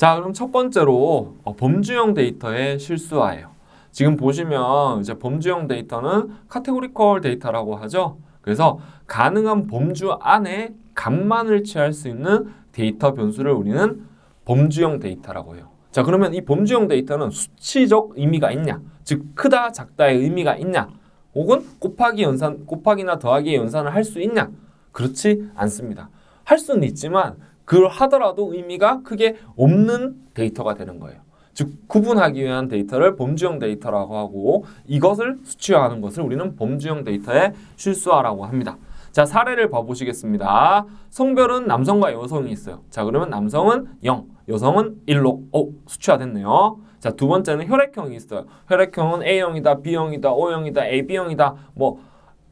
자, 그럼 첫 번째로 어, 범주형 데이터의 실수화예요. 지금 보시면 이제 범주형 데이터는 카테고리컬 데이터라고 하죠. 그래서 가능한 범주 안에 값만을 취할 수 있는 데이터 변수를 우리는 범주형 데이터라고 해요. 자, 그러면 이 범주형 데이터는 수치적 의미가 있냐? 즉 크다, 작다의 의미가 있냐? 혹은 곱하기 연산, 곱하기나 더하기 연산을 할 수 있냐? 그렇지 않습니다. 할 수는 있지만 그걸 하더라도 의미가 크게 없는 데이터가 되는 거예요. 즉 구분하기 위한 데이터를 범주형 데이터라고 하고 이것을 수치화하는 것을 우리는 범주형 데이터의 실수화라고 합니다. 자 사례를 봐보시겠습니다. 성별은 남성과 여성이 있어요. 자 그러면 남성은 0, 여성은 1로 어 수치화됐네요. 자 두 번째는 혈액형이 있어요. 혈액형은 A형이다, B형이다, O형이다, AB형이다, 뭐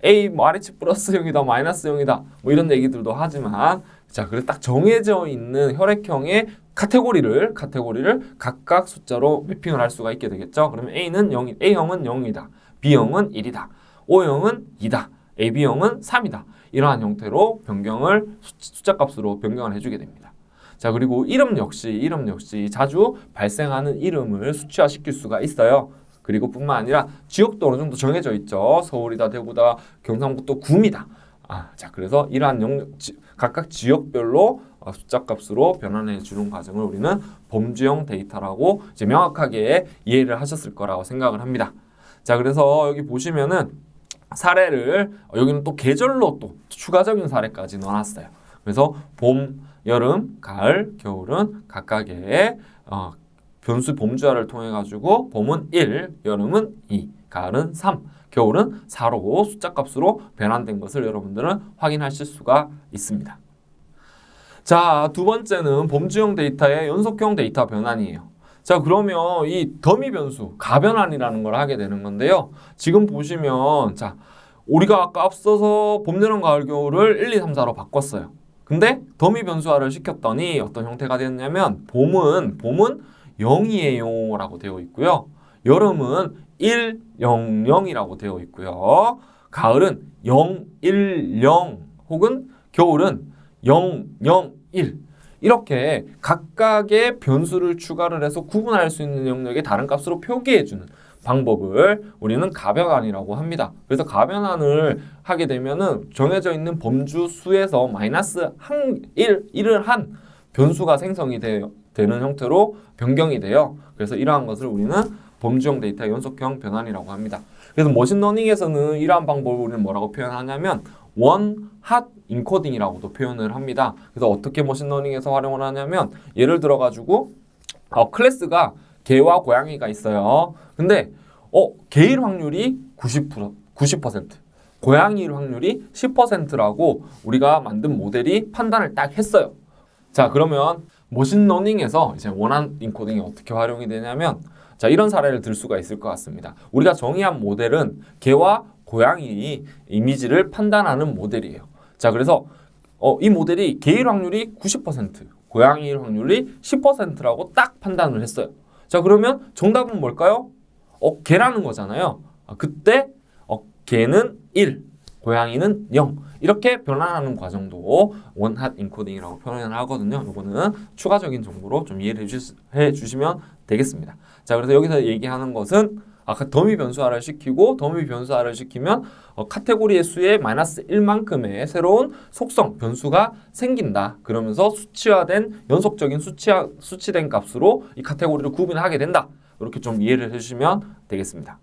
A 뭐 RH 플러스 형이다, 마이너스 형이다, 뭐 이런 얘기들도 하지만 자 그래서 딱 정해져 있는 혈액형의 카테고리를 카테고리를 각각 숫자로 매핑을 할 수가 있게 되겠죠. 그러면 A는 0, A형은 0이다, B형은 1이다, O형은 2다, AB형은 3이다. 이러한 형태로 변경을 숫자 값으로 변경을 해주게 됩니다. 자 그리고 이름 역시 이름 역시 자주 발생하는 이름을 수치화시킬 수가 있어요. 그리고 뿐만 아니라 지역도 어느 정도 정해져 있죠. 서울이다, 대구다, 경상북도, 구미다. 아, 자 그래서 이러한 영, 지, 각각 지역별로 어, 숫자 값으로 변환해 주는 과정을 우리는 범주형 데이터라고 이제 명확하게 이해를 하셨을 거라고 생각을 합니다. 자 그래서 여기 보시면은 사례를 어, 여기는 또 계절로 또 추가적인 사례까지 넣어놨어요. 그래서 봄, 여름, 가을, 겨울은 각각의 어, 변수 범주화를 통해 가지고 봄은 1, 여름은 2, 가을은 3, 겨울은 4로 숫자 값으로 변환된 것을 여러분들은 확인하실 수가 있습니다. 자, 두 번째는 범주형 데이터의 연속형 데이터 변환이에요. 자, 그러면 이 더미 변수, 가변환이라는 걸 하게 되는 건데요. 지금 보시면, 자, 우리가 아까 앞서서 봄, 여름, 가을, 겨울을 1, 2, 3, 4로 바꿨어요. 근데 더미 변수화를 시켰더니 어떤 형태가 되었냐면, 봄은, 봄은 0이에요 라고 되어 있고요. 여름은 1, 0, 0이라고 되어 있고요. 가을은 0, 1, 0 혹은 겨울은 0, 0, 1 이렇게 각각의 변수를 추가를 해서 구분할 수 있는 영역의 다른 값으로 표기해주는 방법을 우리는 가변환이라고 합니다. 그래서 가변환을 하게 되면은 정해져 있는 범주 수에서 마이너스 한 1, 1을 한 변수가 생성이 되, 되는 형태로 변경이 돼요. 그래서 이러한 것을 우리는 범주형 데이터 연속형 변환이라고 합니다. 그래서 머신러닝에서는 이러한 방법을 우리는 뭐라고 표현하냐면 원핫 인코딩이라고도 표현을 합니다. 그래서 어떻게 머신러닝에서 활용을 하냐면 예를 들어 가지고 어, 클래스가 개와 고양이가 있어요. 근데 어 개일 확률이 90% 90% 고양이일 확률이 10%라고 우리가 만든 모델이 판단을 딱 했어요. 자 그러면 머신러닝에서 이제 원한 인코딩이 어떻게 활용이 되냐면 자 이런 사례를 들 수가 있을 것 같습니다. 우리가 정의한 모델은 개와 고양이 이미지를 판단하는 모델이에요. 자 그래서 어, 이 모델이 개일 확률이 90% 고양이일 확률이 10%라고 딱 판단을 했어요. 자 그러면 정답은 뭘까요? 어 개라는 거잖아요. 아, 그때 어, 개는 1, 고양이는 0 이렇게 변환하는 과정도 원핫 인코딩이라고 표현을 하거든요. 이거는 추가적인 정보로 좀 이해를 해 주시 면 되겠습니다. 자, 그래서 여기서 얘기하는 것은 아까 더미 변수화를 시키고 더미 변수화를 시키면 어, 카테고리의 수에 마이너스 1만큼의 새로운 속성 변수가 생긴다. 그러면서 수치화된 연속적인 수치화 수치된 값으로 이 카테고리를 구분하게 된다. 이렇게 좀 이해를 해주시면 되겠습니다.